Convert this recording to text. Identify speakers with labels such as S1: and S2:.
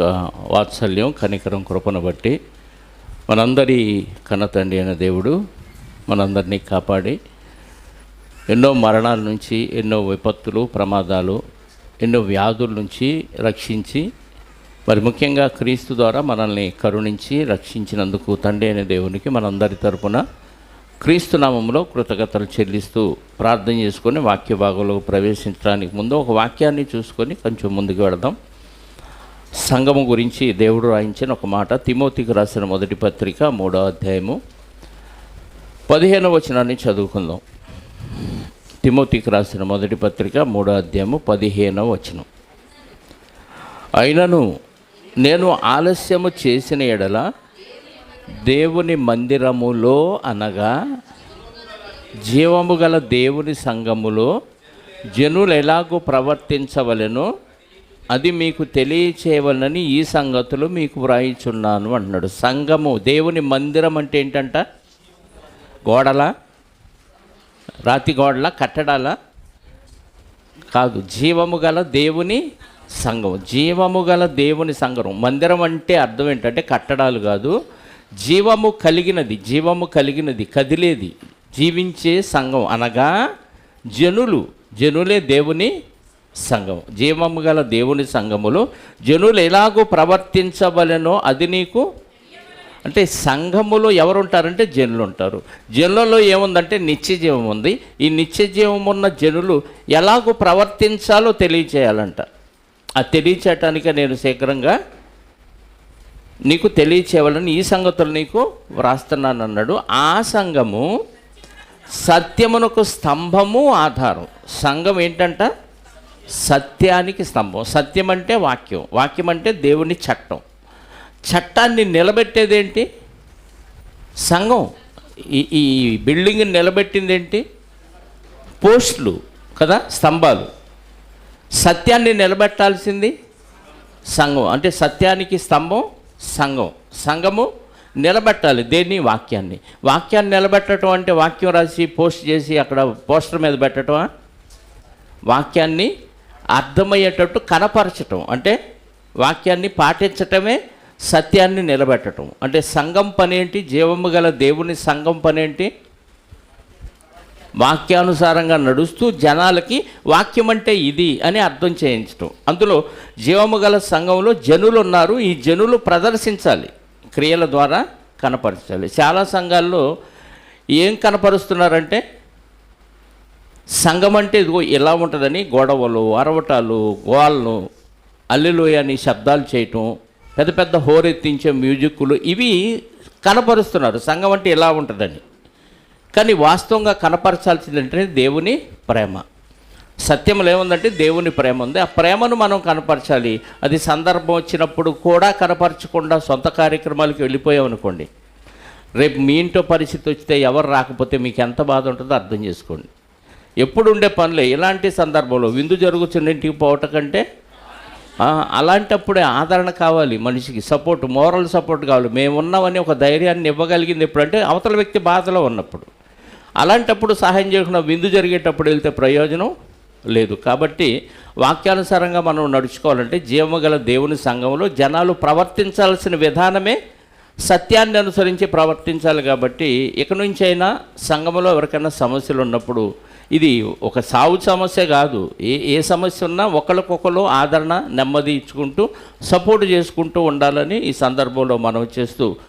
S1: వాత్సల్యం కనికరం కృపను బట్టి మనందరి కన్నతండ్రి అయిన దేవుడు మనందరినీ కాపాడి ఎన్నో మరణాల నుంచి ఎన్నో విపత్తులు ప్రమాదాలు ఎన్నో వ్యాధుల నుంచి రక్షించి మరి ముఖ్యంగా క్రీస్తు ద్వారా మనల్ని కరుణించి రక్షించినందుకు తండ్రి అయిన దేవునికి మనందరి తరపున క్రీస్తు నామంలో కృతజ్ఞతలు చెల్లిస్తూ ప్రార్థన చేసుకొని వాక్య భాగంలో ప్రవేశించడానికి ముందు ఒక వాక్యాన్ని చూసుకొని కొంచెం ముందుకు వెళదాం. సంఘము గురించి దేవుడు రాయించిన ఒక మాట తిమోతికి రాసిన మొదటి పత్రిక మూడో అధ్యాయము. పదిహేనవ వచనాన్ని చదువుకుందాం. తిమోతికి రాసిన మొదటి పత్రిక మూడో అధ్యాయము పదిహేనవ వచనం. అయినను నేను ఆలస్యము చేసిన ఎడల దేవుని మందిరములో అనగా జీవము గల దేవుని సంఘములో జనులు ఎలాగో ప్రవర్తించవలెనో? అది మీకు తెలియచేయవలనని ఈ సంగతులు మీకు వ్రాయిచున్నాను అంటున్నాడు సంఘము దేవుని మందిరం అంటే ఏంటంట? గోడల? రాతి గోడల? కట్టడాల? కాదు జీవము గల దేవుని సంఘం జీవము గల దేవుని సంఘం మందిరం అంటే అర్థం ఏంటంటే కట్టడాలు కాదు. జీవము కలిగినది జీవము కలిగినది కదిలేది జీవించే సంఘం అనగా జనులు. జనులే దేవుని సంఘం జీవము గల దేవుని సంఘములో జనులు ఎలాగో ప్రవర్తించవలెనో అది నీకు అంటే సంఘములో ఎవరు ఉంటారంటే జనులు ఉంటారు జనులలో ఏముందంటే నిత్య జీవం ఉంది. ఈ నిత్య జీవం ఉన్న జనులు ఎలాగో ప్రవర్తించాలో తెలియచేయాలంట. ఆ తెలియచేయటానికే నేను శీఘ్రంగా నీకు తెలియచేయాలని ఈ సంగతులు నీకు వ్రాస్తున్నాను అన్నాడు ఆ సంఘము సత్యమునకు స్తంభము ఆధారం. సంఘం ఏంటంటే? సత్యానికి స్తంభం. సత్యం అంటే వాక్యం. వాక్యం అంటే దేవుని చట్టం. చట్టాన్ని నిలబెట్టేదేంటి? సంఘం. ఈ ఈ బిల్డింగ్ని నిలబెట్టింది ఏంటి పోస్టులు కదా స్తంభాలు. సత్యాన్ని నిలబెట్టాల్సింది సంఘం. అంటే సత్యానికి స్తంభం సంఘం. సంఘము నిలబెట్టాలి దేన్ని? వాక్యాన్ని. వాక్యాన్ని నిలబెట్టడం అంటే వాక్యం రాసి పోస్ట్ చేసి అక్కడ పోస్టర్ మీద పెట్టడమా వాక్యాన్ని అర్థమయ్యేటట్టు కనపరచటం. అంటే వాక్యాన్ని పాటించటమే సత్యాన్ని నిలబెట్టడం అంటే సంఘం పనేంటి? జీవము గల దేవుని సంఘం పనేంటి? వాక్యానుసారంగా నడుస్తూ జనాలకి వాక్యం అంటే ఇది అని అర్థం చేయించటం. అందులో జీవము గల సంఘంలో జనులు ఉన్నారు ఈ జనులు ప్రదర్శించాలి. క్రియల ద్వారా కనపరచాలి. చాలా సంఘాల్లో ఏం కనపరుస్తున్నారంటే సంఘం అంటే ఇదిగో ఇలా ఉంటుందని గొడవలు అరవటాలు గోళ్ళు అల్లెలోయ అని శబ్దాలు చేయటం పెద్ద పెద్ద హోరెత్తించే మ్యూజిక్లు ఇవి కనపరుస్తున్నారు. సంఘం అంటే ఇలా ఉంటుందని. కానీ వాస్తవంగా కనపరచాల్సింది అంటే దేవుని ప్రేమ. సత్యంలో ఏముందంటే దేవుని ప్రేమ ఉంది. ఆ ప్రేమను మనం కనపరచాలి. అది సందర్భం వచ్చినప్పుడు కూడా కనపరచకుండా సొంత కార్యక్రమాలకు వెళ్ళిపోయామనుకోండి రేపు మీ ఇంట్లో పరిస్థితి వస్తే ఎవరు రాకపోతే మీకు ఎంత బాధ ఉంటుందో అర్థం చేసుకోండి. ఎప్పుడు ఉండే పనులే? ఇలాంటి సందర్భంలో? విందు జరుగుతున్న ఇంటికి పోవటం కంటే అలాంటప్పుడే ఆదరణ కావాలి మనిషికి. సపోర్ట్ మోరల్ సపోర్ట్ కావాలి. మేము ఉన్నామని ఒక ధైర్యాన్ని ఇవ్వగలిగింది ఎప్పుడంటే అవతల వ్యక్తి బాధలో ఉన్నప్పుడు. అలాంటప్పుడు సహాయం చేయకుండా విందు జరిగేటప్పుడు వెళ్తే ప్రయోజనం లేదు. కాబట్టి వాక్యానుసారంగా మనం నడుచుకోవాలంటే జీవగల దేవుని సంఘంలో జనాలు ప్రవర్తించాల్సిన విధానమే సత్యాన్ని అనుసరించి ప్రవర్తించాలి కాబట్టి ఇక నుంచైనా అయినా సంఘంలో ఎవరికైనా సమస్యలు ఉన్నప్పుడు ఇది ఒక సాగు సమస్య కాదు. ఏ ఏ సమస్య ఉన్నా ఒకరికొకరు ఆదరణ నెమ్మది ఇచ్చుకుంటూ సపోర్ట్ చేసుకుంటూ ఉండాలని ఈ సందర్భంలో మనం చేస్తూ